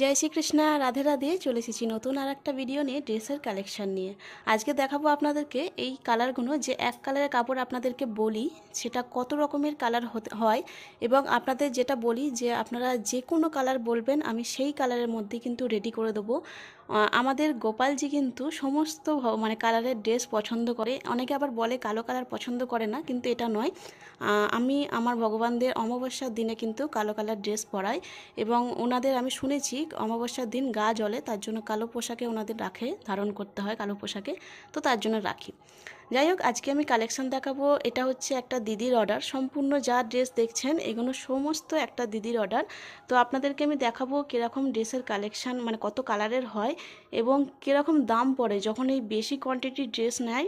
জয় শ্রীকৃষ্ণা, রাধে রাধে। চলে এসেছি নতুন আর একটা ভিডিও নিয়ে, ড্রেসের কালেকশান নিয়ে। আজকে দেখাবো আপনাদেরকে এই কালারগুলো যে এক কালারের কাপড় আপনাদেরকে বলি, সেটা কত রকমের কালার হয় এবং আপনাদের যেটা বলি যে আপনারা যে কোনো কালার বলবেন, আমি সেই কালারের মধ্যে কিন্তু রেডি করে দেবো। আমাদের গোপালজি কিন্তু সমস্ত মানে কালারের ড্রেস পছন্দ করে। অনেকে আবার বলে কালো কালার পছন্দ করে না, কিন্তু এটা নয়। আমি আমার ভগবানদের অমাবস্যার দিনে কিন্তু কালো কালার ড্রেস পরাই এবং ওনাদের আমি শুনেছি অমাবস্যার দিন গা জলে তার জন্য কালো পোশাকে ওনাদের রাখে, ধারণ করতে হয় কালো পোশাকে, তো তার জন্য রাখি। যাই হোক, আজকে আমি কালেকশন দেখাবো। এটা হচ্ছে একটা দিদির অর্ডার সম্পূর্ণ যা ড্রেস দেখছেন, এগুলো সমস্ত একটা দিদির অর্ডার তো আপনাদেরকে আমি দেখাবো কীরকম ড্রেসের কালেকশান মানে কত কালারের হয় এবং কীরকম দাম পড়ে। যখন এই বেশি কোয়ান্টিটির ড্রেস নেয়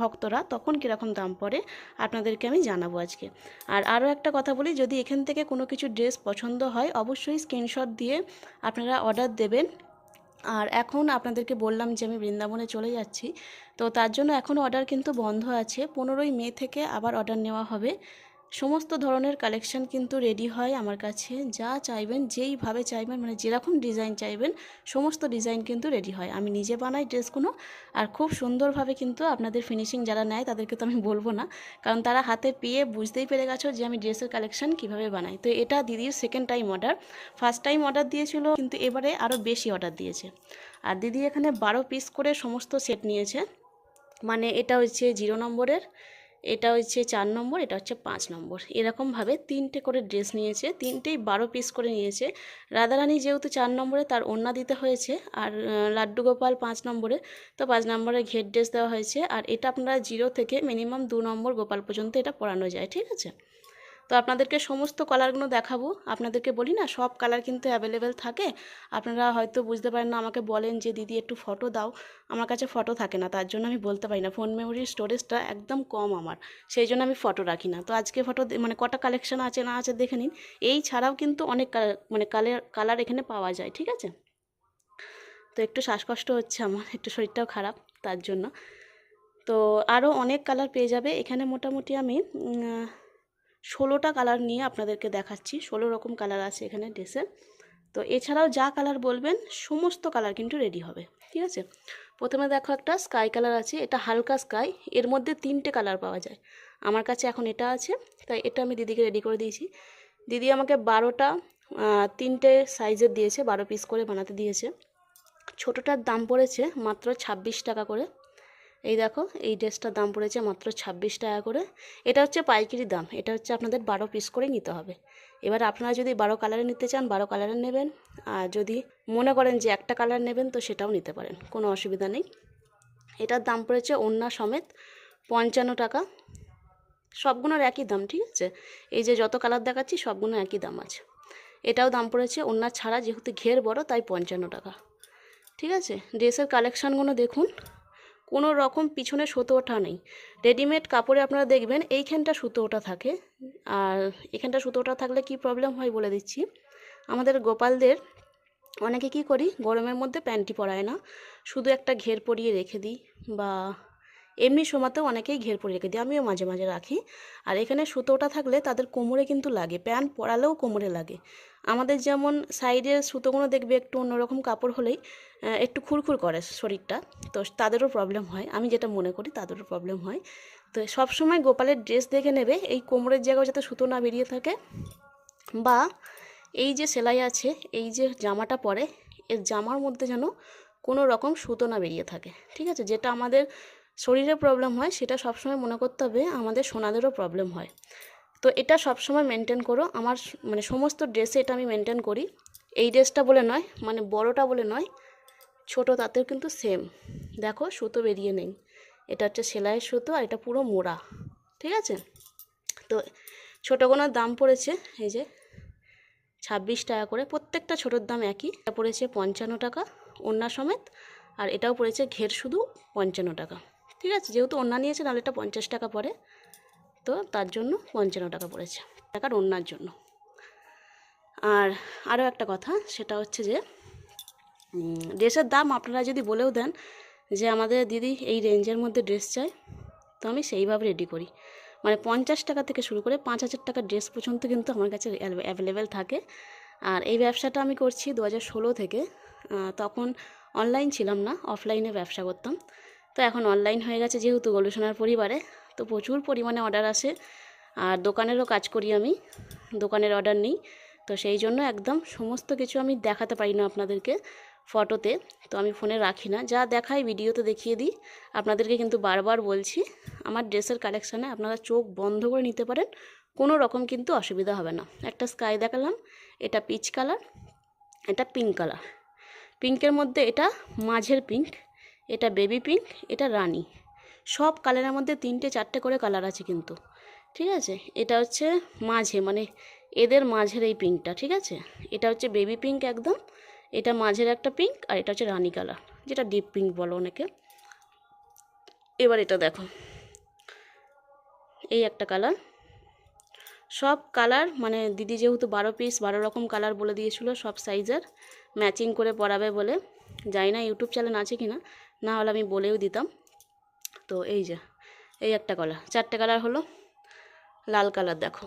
ভক্তরা, তখন কীরকম দাম পড়ে আপনাদেরকে আমি জানাব আজকে। আর আরও একটা কথা বলি, যদি এখান থেকে কোনো কিছু ড্রেস পছন্দ হয়, অবশ্যই স্ক্রিনশট দিয়ে আপনারা অর্ডার দেবেন। আর এখন আপনাদেরকে বললাম যে আমি বৃন্দাবনে চলে যাচ্ছি। তো তার জন্য এখন অর্ডার কিন্তু বন্ধ আছে। পনেরোই মে থেকে আবার অর্ডার নেওয়া হবে। সমস্ত ধরনের কালেকশন কিন্তু রেডি হয় আমার কাছে। যা চাইবেন, যেইভাবে চাইবেন মানে যেরকম ডিজাইন চাইবেন, সমস্ত ডিজাইন কিন্তু রেডি হয়। আমি নিজে বানাই ড্রেসগুলো, আর খুব সুন্দরভাবে কিন্তু আপনাদের ফিনিশিং যারা নেয়, তাদেরকে তো আমি বলব না। কারণ তারা হাতে পেয়ে বুঝতেই পেরে গেছো যে আমি ড্রেসের কালেকশন কীভাবে বানাই। তো এটা দিদির second time order first time order দিয়েছিল, কিন্তু এবারে আরও বেশি অর্ডার দিয়েছে। আর দিদি এখানে বারো পিস করে সমস্ত সেট নিয়েছে। মানে এটা হচ্ছে জিরো নম্বরের। এটা হচ্ছে চার নম্বর, এটা হচ্ছে পাঁচ নম্বর। এরকমভাবে তিনটে করে ড্রেস নিয়েছে, তিনটেই বারো পিস করে নিয়েছে। রাধারানী যেহেতু চার নম্বরে, তার ওড়না দিতে হয়েছে। আর লাড্ডু গোপাল পাঁচ নম্বরে, তো পাঁচ নম্বরে ঘের ড্রেস দেওয়া হয়েছে। আর এটা আপনারা জিরো থেকে মিনিমাম দু নম্বর গোপাল পর্যন্ত এটা পড়ানো যায়, ঠিক আছে? তো আপনাদেরকে সমস্ত কালারগুলো দেখাবো। আপনাদেরকে বলি না, সব কালার কিন্তু অ্যাভেলেবেল থাকে। আপনারা হয়তো বুঝতে পারেন না, আমাকে বলেন যে, দিদি, একটু ফটো দাও। আমার কাছে ফটো থাকে না, তার জন্য আমি বলতে পারি না। ফোন মেমোরির স্টোরেজটা একদম কম আমার, সেই জন্য আমি ফটো রাখি না। তো আজকে ফটো মানে কটা কালেকশন আছে না আছে দেখে নিন। এই ছাড়াও কিন্তু অনেক কালার মানে কালার কালার এখানে পাওয়া যায়, ঠিক আছে? তো একটু শ্বাসকষ্ট হচ্ছে আমার, একটু শরীরটাও খারাপ, তার জন্য। তো আরও অনেক কালার পেয়ে যাবে। এখানে মোটামুটি আমি ষোলোটা কালার নিয়ে আপনাদেরকে দেখাচ্ছি। ষোলো রকম কালার আছে এখানে ড্রেসে তো এছাড়াও যা কালার বলবেন, সমস্ত কালার কিন্তু রেডি হবে। ঠিক আছে? প্রথমে দেখো একটা স্কাই কালার আছে, এটা হালকা স্কাই এর মধ্যে তিনটে কালার পাওয়া যায়। আমার কাছে এখন এটা আছে, তাই এটা আমি দিদিকে রেডি করে দিয়েছি। দিদি আমাকে বারোটা তিনটে সাইজের দিয়েছে, বারো পিস করে বানাতে দিয়েছে। ছোটোটার দাম পড়েছে মাত্র ছাব্বিশ টাকা করে। এই দেখো, এই ড্রেসটার দাম পড়েছে মাত্র ছাব্বিশ টাকা করে। এটা হচ্ছে পাইকারি দাম, এটা হচ্ছে আপনাদের বারো পিস করে নিতে হবে। এবার আপনারা যদি বারো কালারে নিতে চান, বারো কালারে নেবেন। আর যদি মনে করেন যে একটা কালার নেবেন, তো সেটাও নিতে পারেন, কোনো অসুবিধা নেই। এটার দাম পড়েছে ওন্না সমেত পঞ্চান্ন টাকা। সবগুলোর একই দাম, ঠিক আছে? এই যে যত কালার দেখাচ্ছি সবগুলো একই দাম আছে। এটাও দাম পড়েছে ওন্না ছাড়া, যেহেতু ঘের বড়, তাই পঞ্চান্ন টাকা। ঠিক আছে? ড্রেসের কালেকশানগুলো দেখুন। কোনো রকম পিছনে সুতো ওঠা নেই। রেডিমেড কাপড়ে আপনারা দেখবেন এইখানটা সুতো ওঠা থাকে। আর এখানটা সুতো ওঠা থাকলে কি প্রবলেম হয় বলে দিচ্ছি। আমাদের গোপালদের অনেকে কি করি, গরমের মধ্যে প্যান্টি পরায় না। শুধু একটা ঘের পরিয়ে রেখে দিই বা এমনি সময়তেও অনেকেই ঘের পরিয়ে রেখে দিই, আমিও মাঝে মাঝে রাখি। আর এখানে সুতোটা থাকলে তাদের কোমরে কিন্তু লাগে, প্যান্ট পরালেও কোমরে লাগে। আমাদের যেমন সাইডের সুতোগুলো দেখবে একটু অন্যরকম কাপড় হলেই একটু খুরখুর করে শরীরটা, তো তাদেরও প্রবলেম হয়। আমি যেটা মনে করি তাদেরও প্রবলেম হয়। তো সবসময় গোপালের ড্রেস দেখে নেবে, এই কোমরের জায়গায় যাতে সুতো না বেরিয়ে থাকে। বা এই যে সেলাই আছে, এই যে জামাটা পরে, এর জামার মধ্যে যেন কোনো রকম সুতো না বেরিয়ে থাকে। ঠিক আছে? যেটা আমাদের শরীরে প্রবলেম হয়, সেটা সবসময় মনে করতে হবে, আমাদের সোনাদেরও প্রবলেম হয়। তো এটা সবসময় মেনটেন করো। আমার মানে সমস্ত ড্রেসে এটা আমি মেনটেন করি। এই ড্রেসটা বলে নয় মানে বড়টা বলে নয়, ছোট তাতেও কিন্তু সেম দেখো, সুতো বেরিয়ে নেই। এটা হচ্ছে সেলাইয়ের সুতো আর এটা পুরো মোড়া, ঠিক আছে? তো ছোটোগুলোর দাম পড়েছে, এই যে ছাব্বিশ টাকা করে, প্রত্যেকটা ছোটোর দাম একই। এটা পড়েছে পঞ্চান্ন টাকা ওন্না সমেত, আর এটাও পড়েছে ঘের শুধু পঞ্চান্ন টাকা। ঠিক আছে, যেহেতু ওন্না নিয়েছে তাহলে এটা পঞ্চাশ টাকা পড়ে। তো তার জন্য পঞ্চান্ন টাকা পড়েছে, টাকার ওন্নার জন্য। আর আরও একটা কথা, সেটা হচ্ছে যে ড্রেসের দাম আপনারা যদি বলেও দেন যে আমাদের দিদি এই রেঞ্জের মধ্যে ড্রেস চাই তো আমি সেইভাবে রেডি করি। মানে পঞ্চাশ টাকা থেকে শুরু করে পাঁচ হাজার টাকার ড্রেস পর্যন্ত কিন্তু আমার কাছে অ্যাভেলেবেল থাকে। আর এই ব্যবসাটা আমি করছি দু হাজার ষোলো থেকে তখন অনলাইন ছিলাম না, অফলাইনে ব্যবসা করতাম। তো এখন অনলাইন হয়ে গেছে যেহেতু গলুসোনার পরিবারে, তো প্রচুর পরিমাণে অর্ডার আসে। আর দোকানেরও কাজ করি আমি, দোকানের অর্ডার নিই। তো সেই জন্য একদম সমস্ত কিছু আমি দেখাতে পারি না আপনাদেরকে ফটোতে তো আমি ফোনে রাখি না, যা দেখাই ভিডিওতে দেখিয়ে দিই। আপনাদেরকে কিন্তু বারবার বলছি, আমার ড্রেসের কালেকশানে আপনারা চোখ বন্ধ করে নিতে পারেন, কোনো রকম কিন্তু অসুবিধা হবে না। একটা স্কাই দেখালাম, এটা পিচ কালার এটা পিঙ্ক কালার পিঙ্কের মধ্যে এটা মাঝের পিঙ্ক এটা বেবি পিঙ্ক এটা রানী। সব কালারের মধ্যে তিনটে চারটে করে কালার আছে কিন্তু। ঠিক আছে? এটা হচ্ছে মাঝে মানে এদের মাঝের এই পিঙ্কটা ঠিক আছে? এটা হচ্ছে বেবি পিঙ্ক একদম, এটা মাঝের একটা পিঙ্ক আর এটা হচ্ছে রানী কালার যেটা ডিপ পিঙ্ক বলো অনেকে। এবার এটা দেখো। এই একটা কালার সব কালার মানে দিদি যেহেতু বারো পিস বারো রকম কালার বলে দিয়েছিল, সব সাইজের ম্যাচিং করে পরাবে বলে। জানি না, ইউটিউব চ্যানেল আছে কি না না হলে আমি বলেও দিতাম। তো এই যে, এই একটা কালার চারটে কালার হলো লাল কালার দেখো।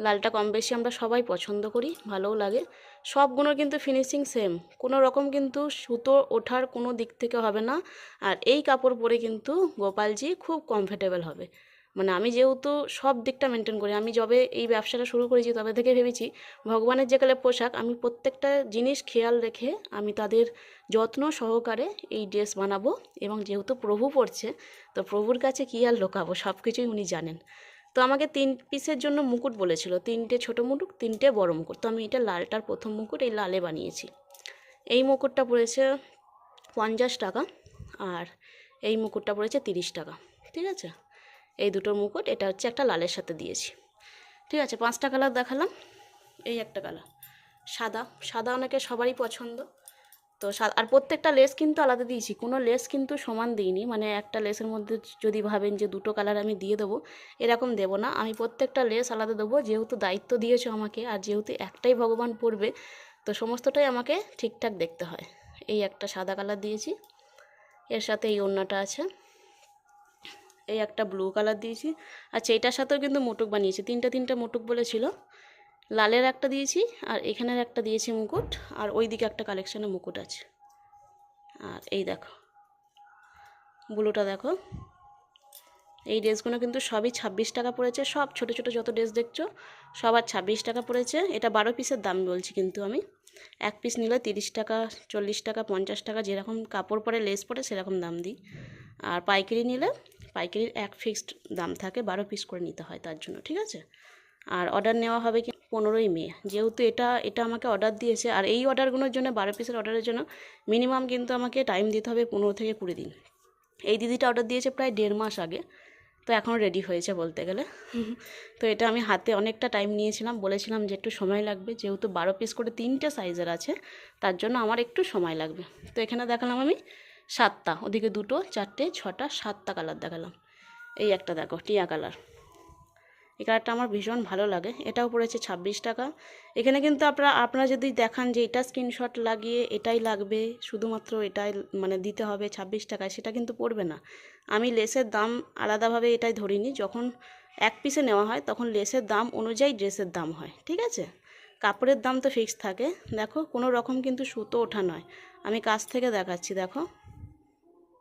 লালটা কম বেশি আমরা সবাই পছন্দ করি, ভালোও লাগে। সবগুলোর কিন্তু ফিনিশিং সেম কোনো রকম কিন্তু সুতো ওঠার কোনো দিক থেকে হবে না। আর এই কাপড় পরে কিন্তু গোপালজি খুব কমফোর্টেবল হবে। মানে আমি যেহেতু সব দিকটা মেনটেন করি, আমি যবে এই ব্যবসাটা শুরু করেছি তবে থেকে ভেবেছি ভগবানের যে কালে পোশাক, আমি প্রত্যেকটা জিনিস খেয়াল রেখে আমি তাদের যত্ন সহকারে এই ড্রেস বানাবো এবং যেহেতু প্রভু পড়ছে তো প্রভুর কাছে কী আর লোকাবো সব কিছুই উনি জানেন। তো আমাকে তিন পিসের জন্য মুকুট বলেছিল, তিনটে ছোট মুকুট, তিনটে বড় মুকুট। তো আমি এটা লালটার প্রথম মুকুট, এই লালে বানিয়েছি। এই মুকুটটা পড়েছে পঞ্চাশ টাকা আর এই মুকুটটা পড়েছে তিরিশ টাকা, ঠিক আছে? এই দুটো মুকুট, এটা হচ্ছে একটা লালের সাথে দিয়েছি। ঠিক আছে, পাঁচটা কালার দেখালাম। এই একটা কালার সাদা। সাদা অনেকে সবারই পছন্দ। তো আর প্রত্যেকটা লেস কিন্তু আলাদা দিয়েছি। কোনো লেস কিন্তু সমান দিইনি। মানে একটা লেসের মধ্যে যদি ভাবেন যে দুটো কালার আমি দিয়ে দেবো, এরকম দেবো না। আমি প্রত্যেকটা লেস আলাদা দেবো। যেহেতু দায়িত্ব দিয়েছ আমাকে, আর যেহেতু একটাই ভগবান পড়বে, তো সমস্তটাই আমাকে ঠিকঠাক দেখতে হয়। এই একটা সাদা কালার দিয়েছি। এর সাথে এই ওড়নাটা আছে। এই একটা ব্লু কালার দিয়েছি। আচ্ছা এটার সাথেও কিন্তু মুটুক বানিয়েছি। তিনটে তিনটে মুটুক বলেছিল। লালের একটা দিয়েছি আর এখানের একটা দিয়েছি মুকুট আর ওই দিকে একটা কালেকশানে মুকুট আছে। আর এই দেখো, ব্লুটা দেখো। এই ড্রেসগুলো কিন্তু সবই ছাব্বিশ টাকা পড়েছে। সব ছোট ছোট যত ড্রেস দেখছ, সবার ছাব্বিশ টাকা পড়েছে। এটা বারো পিসের দাম বলছি কিন্তু আমি। এক পিস নিলে তিরিশ টাকা, চল্লিশ টাকা, পঞ্চাশ টাকা যেরকম কাপড় পরে লেস পরে সেরকম দাম দিই। আর পাইকারি নিলে পাইকারির এক ফিক্সড দাম থাকে, বারো পিস করে নিতে হয় তার জন্য, ঠিক আছে? আর অর্ডার নেওয়া হবে কি পনেরোই মে, যেহেতু এটা এটা আমাকে অর্ডার দিয়েছে, আর এই অর্ডারগুলোর জন্য, বারো পিসের অর্ডারের জন্য মিনিমাম কিন্তু আমাকে টাইম দিতে হবে পনেরো থেকে কুড়ি দিন। এই দিদিটা অর্ডার দিয়েছে প্রায় দেড় মাস আগে, তো এখন রেডি হয়েছে বলতে গেলে। তো এটা আমি হাতে অনেকটা টাইম নিয়েছিলাম, বলেছিলাম যে একটু সময় লাগবে, যেহেতু বারো পিস করে তিনটে সাইজের আছে, তার জন্য আমার একটু সময় লাগবে। তো এখানে দেখালাম আমি সাতটা, ওদিকে দুটো, চারটে, ছটা, সাতটা কালার দেখালাম। এই একটা দেখো, টিয়া কালার এই কালারটা আমার ভীষণ ভালো লাগে। এটাও পড়েছে ছাব্বিশ টাকা। এখানে কিন্তু আপনারা আপনারা যদি দেখান যে এটা স্ক্রিনশট লাগিয়ে এটাই লাগবে, শুধুমাত্র এটাই মানে দিতে হবে ছাব্বিশ টাকায়, সেটা কিন্তু পড়বে না। আমি লেসের দাম আলাদাভাবে এটাই ধরিনি। যখন এক পিসে নেওয়া হয়, তখন লেসের দাম অনুযায়ী ড্রেসের দাম হয়, ঠিক আছে? কাপড়ের দাম তো ফিক্স থাকে। দেখো, কোনো রকম কিন্তু সুতো ওঠা নয়। আমি কাছ থেকে দেখাচ্ছি, দেখো।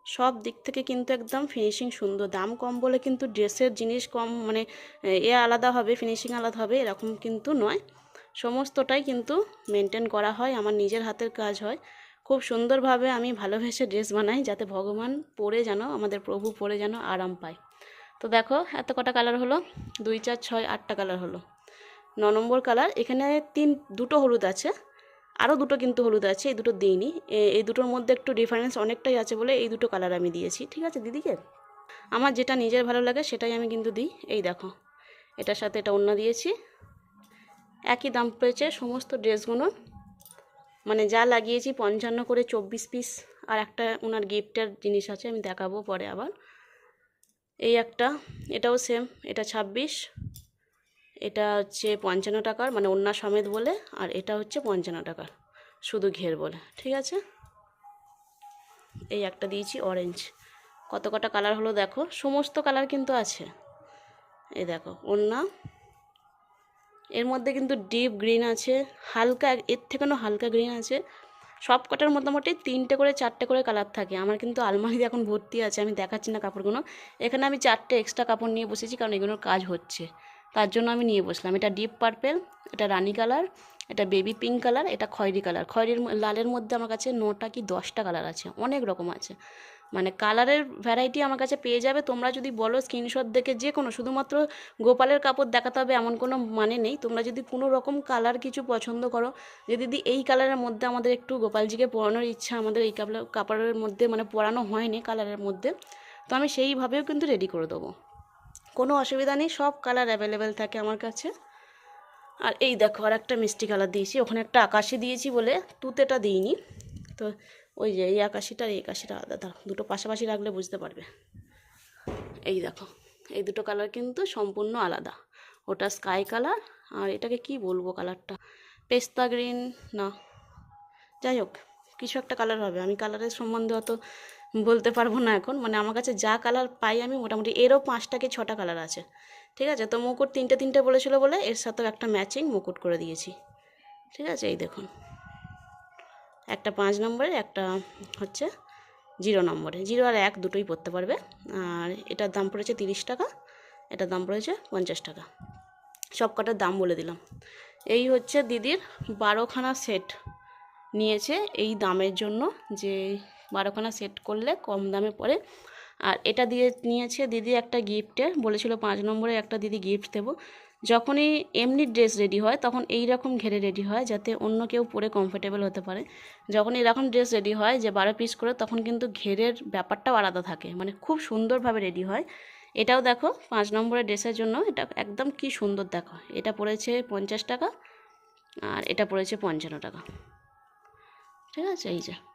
সব দিক থেকে কিন্তু একদম ফিনিশিং সুন্দর। দাম কম বলে কিন্তু ড্রেসের জিনিস কম মানে এ আলাদা হবে ফিনিশিং আলাদা হবে, এরকম কিন্তু নয়। সমস্তটাই কিন্তু মেনটেন করা হয়, আমার নিজের হাতের কাজ হয়। খুব সুন্দরভাবে আমি ভালোবেসে ড্রেস বানাই, যাতে ভগবান পরে যেন, আমাদের প্রভু পরে যেন আরাম পায়। তো দেখো, এত কটা কালার হলো? দুই, চার, ছয়, আটটা কালার হলো। ন নম্বর কালার এখানে তিন, দুটো হলুদ আছে। আরও দুটো কিন্তু হলুদ আছে, এই দুটো দিইনি। এই দুটোর মধ্যে একটু ডিফারেন্স অনেকটাই আছে বলে এই দুটো কালার আমি দিয়েছি। ঠিক আছে দিদিকে? আমার যেটা নিজের ভালো লাগে সেটাই আমি কিন্তু দিই। এই দেখো, এটার সাথে এটা অন্য দিয়েছি। একই দাম পেয়েছে সমস্ত ড্রেসগুলো। মানে যা লাগিয়েছি পঞ্চান্ন করে চব্বিশ পিস আর একটা ওনার গিফটের জিনিস আছে, আমি দেখাবো পরে আবার। এই একটা, এটাও সেম এটা ছাব্বিশ। এটা হচ্ছে পঞ্চান্ন টাকার মানে অন্য সমেত বলে, আর এটা হচ্ছে পঞ্চান্ন টাকার, শুধু ঘের বলে, ঠিক আছে? এই একটা দিয়েছি অরেঞ্জ কত কটা কালার হলো দেখো, সমস্ত কালার কিন্তু আছে। এই দেখো অন্য এর মধ্যে কিন্তু ডিপ গ্রিন আছে, হালকা, এর থেকেও হালকা গ্রিন আছে। সব কটার মোটামুটি তিনটে করে চারটে করে কালার থাকে। আমার কিন্তু আলমারিতে এখন ভর্তি আছে, আমি দেখাচ্ছি না কাপড়গুলো। এখানে আমি চারটে এক্সট্রা কাপড় নিয়ে বসেছি, কারণ এগুলোর কাজ হচ্ছে। তার জন্য আমি নিয়ে বসলাম। এটা ডিপ পার্পেল এটা রানি কালার, এটা বেবি পিঙ্ক কালার, এটা খয়েরি কালার। খয়েরির লালের মধ্যে আমার কাছে নটা কি দশটা কালার আছে, অনেক রকম আছে। মানে কালারের ভ্যারাইটি আমার কাছে পেয়ে যাবে। তোমরা যদি বলো স্ক্রিনশট দেখে যে কোনো, শুধুমাত্র গোপালের কাপড় দেখাতে হবে এমন কোনো মানে নেই। তোমরা যদি কোনো রকম কালার কিছু পছন্দ করো, যে দিদি এই কালারের মধ্যে আমাদের একটু গোপালজিকে পরানোর ইচ্ছা, আমাদের এই কাপড় কাপড়ের মধ্যে মানে পরানো হয়নি কালারের মধ্যে, তো আমি সেইভাবেও কিন্তু রেডি করে দেবো। কোনো অসুবিধা নেই, সব কালার অ্যাভেলেবেল থাকে আমার কাছে। আর এই দেখো আর একটা মিষ্টি কালার দিয়েছি। ওখানে একটা আকাশি দিয়েছি বলে তুতেটা দিইনি। তো ওই যে এই আকাশিটা আর এই আকাশিটা আলাদা। দুটো পাশাপাশি রাখলে বুঝতে পারবে। এই দেখো, এই দুটো কালার কিন্তু সম্পূর্ণ আলাদা। ওটা স্কাই কালার আর এটাকে কি বলব কালারটা পেস্তা গ্রিন না। যাই হোক, কিছু একটা কালার হবে। আমি কালারের সম্বন্ধে অত বলতে পারব না এখন। মানে আমার কাছে যা কালার পাই আমি মোটামুটি এরও পাঁচটা কি ছটা কালার আছে। ঠিক আছে? তো মুকুট তিনটে তিনটে বলেছিল বলে এর সাথেও একটা ম্যাচিং মুকুট করে দিয়েছি। ঠিক আছে? এই দেখুন। একটা পাঁচ নম্বরের একটা হচ্ছে জিরো নম্বরে। জিরো আর এক দুটোই পড়তে পারবে। আর এটার দাম পড়েছে তিরিশ টাকা, এটার দাম পড়েছে পঞ্চাশ টাকা। সব কটার দাম বলে দিলাম। এই হচ্ছে দিদির বারোখানা সেট নিয়েছে এই দামের জন্য যে বারোখানা সেট করলে কম দামে পড়ে। আর এটা দিয়ে নিয়েছে দিদি একটা গিফটে বলেছিল পাঁচ নম্বরে একটা দিদি গিফট দেবো। যখনই এমনি ড্রেস রেডি হয়, তখন এই রকম ঘেরে রেডি হয়, যাতে অন্য কেউ পরে কমফোর্টেবল হতে পারে। যখন এরকম ড্রেস রেডি হয় যে বারো পিস করে, তখন কিন্তু ঘেরের ব্যাপারটাও আলাদা থাকে মানে খুব সুন্দরভাবে রেডি হয়। এটাও দেখো, পাঁচ নম্বরের ড্রেসের জন্য এটা একদম কি সুন্দর দেখো। এটা পড়েছে পঞ্চাশ টাকা, আর এটা পড়েছে পঞ্চান্ন টাকা। ঠিক আছে, এই যে।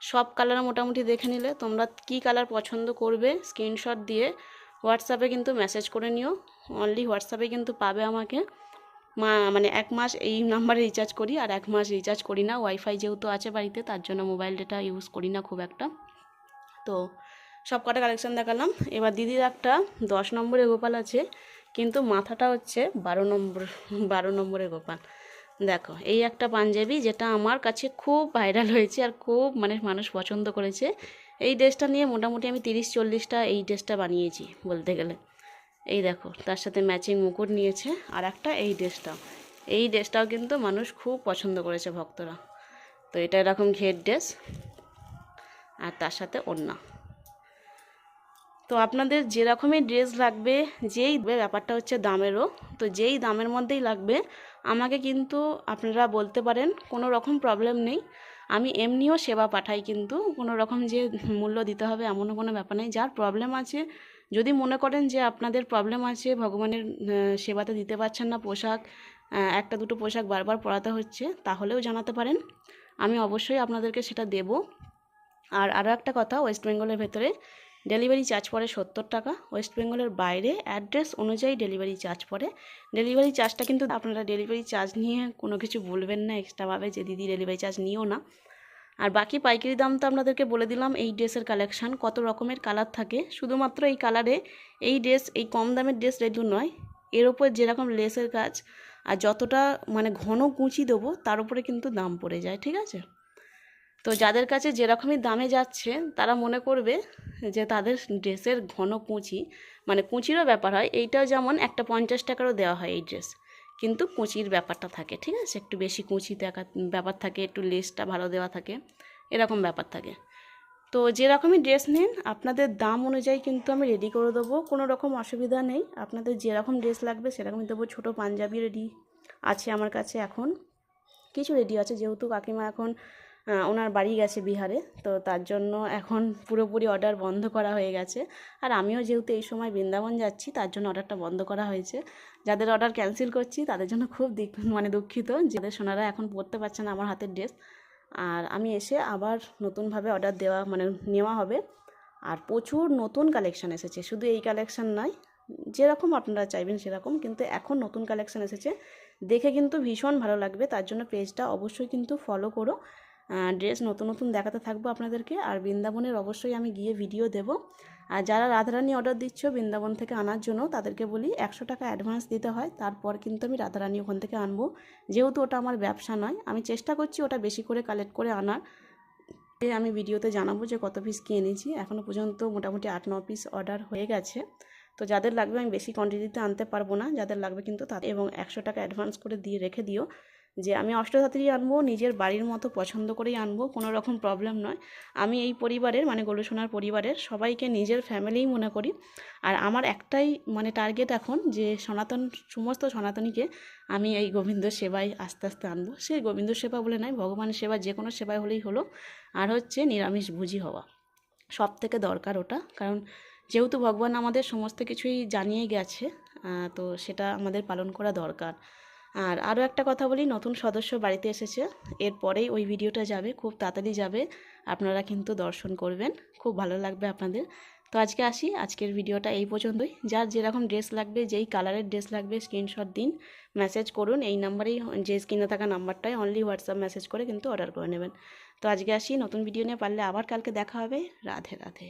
সব কালার মোটামুটি দেখে নিলে। তোমরা কি কালার পছন্দ করবে, স্ক্রিনশট দিয়ে হোয়াটসঅ্যাপে কিন্তু মেসেজ করে নিও। অনলি হোয়াটসঅ্যাপে কিন্তু পাবে আমাকে। মা মানে এক মাস এই নাম্বারে রিচার্জ করি আর এক মাস রিচার্জ করি না। ওয়াইফাই যেহেতু আছে বাড়িতে, তার জন্য মোবাইল ডেটা ইউজ করি না খুব একটা। তো সব কটা কালেকশন দেখালাম। এবার দিদির একটা, দশ নম্বরে গোপাল আছে। কিন্তু মাথাটা হচ্ছে বারো নম্বর, বারো নম্বরের গোপাল। দেখো, এই একটা পাঞ্জাবি যেটা আমার কাছে খুব ভাইরাল হয়েছে আর খুব মানে মানুষ পছন্দ করেছে। এই ড্রেসটা নিয়ে মোটামুটি আমি তিরিশ চল্লিশটা এই ড্রেসটা বানিয়েছি বলতে গেলে। এই দেখো, তার সাথে ম্যাচিং মুকুট নিয়েছে আর একটা এই ড্রেসটাও। এই ড্রেসটাও কিন্তু মানুষ খুব পছন্দ করেছে ভক্তরা। তো এটা এরকম ঘের ড্রেস আর তার সাথে ওড়না। তো আপনাদের যেরকমই ড্রেস লাগবে, যেই ব্যাপারটা হচ্ছে দামেরও। তো যেই দামের মধ্যেই লাগবে, আমাকে কিন্তু আপনারা বলতে পারেন, কোনো রকম প্রবলেম নেই। আমি এমনিও সেবা পাঠাই কিন্তু, কোনো রকম যে মূল্য দিতে হবে এমনও কোনো ব্যাপার নেই। যার প্রবলেম আছে, যদি মনে করেন যে আপনাদের প্রবলেম আছে, ভগবানের সেবাতে দিতে পারছেন না পোশাক একটা দুটো পোশাক বারবার পরাতে হচ্ছে, তাহলেও জানাতে পারেন। আমি অবশ্যই আপনাদেরকে সেটা দেব। আর আরও একটা কথা ওয়েস্ট বেঙ্গলের ভেতরে ডেলিভারি চার্জ পড়ে সত্তর টাকা। ওয়েস্ট বেঙ্গলের বাইরে অ্যাড্রেস অনুযায়ী ডেলিভারি চার্জ পড়ে। ডেলিভারি চার্জটা কিন্তু আপনারা ডেলিভারি চার্জ নিয়ে কোনো কিছু বলবেন না, এক্সট্রাভাবে যে দিদি ডেলিভারি চার্জ নিও না। আর বাকি পাইকারি দাম তো আপনাদেরকে বলে দিলাম, এই ড্রেসের কালেকশান, কত রকমের কালার থাকে। শুধুমাত্র এই কালারে এই ড্রেস, এই কম দামের ড্রেস রেডি নয়, এর ওপর যেরকম লেসের কাজ আর যতটা মানে ঘন কুচি দেবো, তার উপরে কিন্তু দাম পড়ে যায়, ঠিক আছে? তো যাদের কাছে যেরকমই দামে যাচ্ছে, তারা মনে করবে যে তাদের ড্রেসের ঘন কুঁচি মানে কুঁচিরও ব্যাপার হয়। এইটাও যেমন একটা পঞ্চাশ টাকারও দেওয়া হয় এই ড্রেস। কিন্তু কুচির ব্যাপারটা থাকে, ঠিক আছে? একটু বেশি কুচি দেখা, ব্যাপার থাকে, একটু লেসটা ভালো দেওয়া থাকে, এরকম ব্যাপার থাকে। তো যেরকমই ড্রেস নিন, আপনাদের দাম অনুযায়ী কিন্তু আমি রেডি করে দেবো, কোনো রকম অসুবিধা নেই। আপনাদের যেরকম ড্রেস লাগবে, সেরকমই দেবো। ছোটো পাঞ্জাবি রেডি আছে আমার কাছে এখন। কিছু রেডি আছে, যেহেতু কাকিমা এখন ওনার বাড়ি গেছে বিহারে। তো তার জন্য এখন পুরোপুরি অর্ডার বন্ধ করা হয়ে গেছে। আর আমিও যেহেতু এই সময় বৃন্দাবন যাচ্ছি, তার জন্য অর্ডারটা বন্ধ করা হয়েছে। যাদের অর্ডার ক্যান্সেল করছি, তাদের জন্য খুব মানে দুঃখিত যাদের সোনারা এখন পরতে পারছে না আমার হাতের ড্রেস আর আমি এসে আবার নতুনভাবে অর্ডার দেওয়া মানে নেওয়া হবে। আর প্রচুর নতুন কালেকশান এসেছে। শুধু এই কালেকশান নয়, যেরকম আপনারা চাইবেন সেরকম, কিন্তু এখন নতুন কালেকশান এসেছে। দেখে কিন্তু ভীষণ ভালো লাগবে। তার জন্য পেজটা অবশ্যই কিন্তু ফলো করো। ড্রেস নতুন নতুন দেখাতে থাকব আপনাদেরকে। আর বৃন্দাবনের অবশ্যই আমি গিয়ে ভিডিও দেব। আর যারা রাধারানী অর্ডার দিচ্ছ বৃন্দাবন থেকে আনার জন্য, তাদেরকে বলি একশো টাকা অ্যাডভান্স দিতে হয়। তারপর কিন্তু আমি রাধারানী ওখান থেকে আনব। যেহেতু ওটা আমার ব্যবসা নয়, আমি চেষ্টা করছি ওটা বেশি করে কালেক্ট করে আনার। আমি ভিডিওতে জানাব যে কত পিস কিনে এনেছি। এখনও পর্যন্ত মোটামুটি আট, ন পিস অর্ডার হয়ে গেছে। তো যাদের লাগবে আমি বেশি কোয়ান্টিটিতে আনতে পারব না। যাদের লাগবে কিন্তু তাদের এবং একশো টাকা অ্যাডভান্স করে দিয়ে রেখে দিও। যে আমি অষ্টধাত্রী আনব, নিজের বাড়ির মতো পছন্দ করেই আনব, কোনো রকম প্রবলেম নয়। আমি এই পরিবারের মানে গোলুসোনার পরিবারের সবাইকে নিজের ফ্যামিলিই মনে করি। আর আমার একটাই মানে টার্গেট এখন যে সনাতন, সমস্ত সনাতনীকে আমি এই গোবিন্দ সেবায় আস্তে আস্তে আনব। সে গোবিন্দ সেবা বলে নয়, ভগবানের সেবা যে কোনো সেবায় হলেই হলো। আর হচ্ছে নিরামিষ ভুজি হওয়া। সব থেকে দরকার ওটা। কারণ যেহেতু ভগবান আমাদের সমস্ত কিছুই জানিয়ে গেছে তো সেটা আমাদের পালন করা দরকার। আর আরও একটা কথা বলি, নতুন সদস্য বাড়িতে এসেছে এরপরেই ওই ভিডিওটা যাবে, খুব তাড়াতাড়ি যাবে, আপনারা কিন্তু দর্শন করবেন, খুব ভালো লাগবে আপনাদের। তো আজকে আসি, আজকের ভিডিওটা এই পর্যন্তই। যার যেরকম ড্রেস লাগবে, যেই কালারের ড্রেস লাগবে, স্ক্রিনশট দিন, মেসেজ করুন, এই নাম্বারেই, যে স্ক্রিনে থাকা নাম্বারটায় অনলি হোয়াটসঅ্যাপ মেসেজ করে কিন্তু অর্ডার করে নেবেন। তো আজকে আসি, নতুন ভিডিও নিয়ে পারলে আবার কালকে দেখা হবে, রাধে রাধে।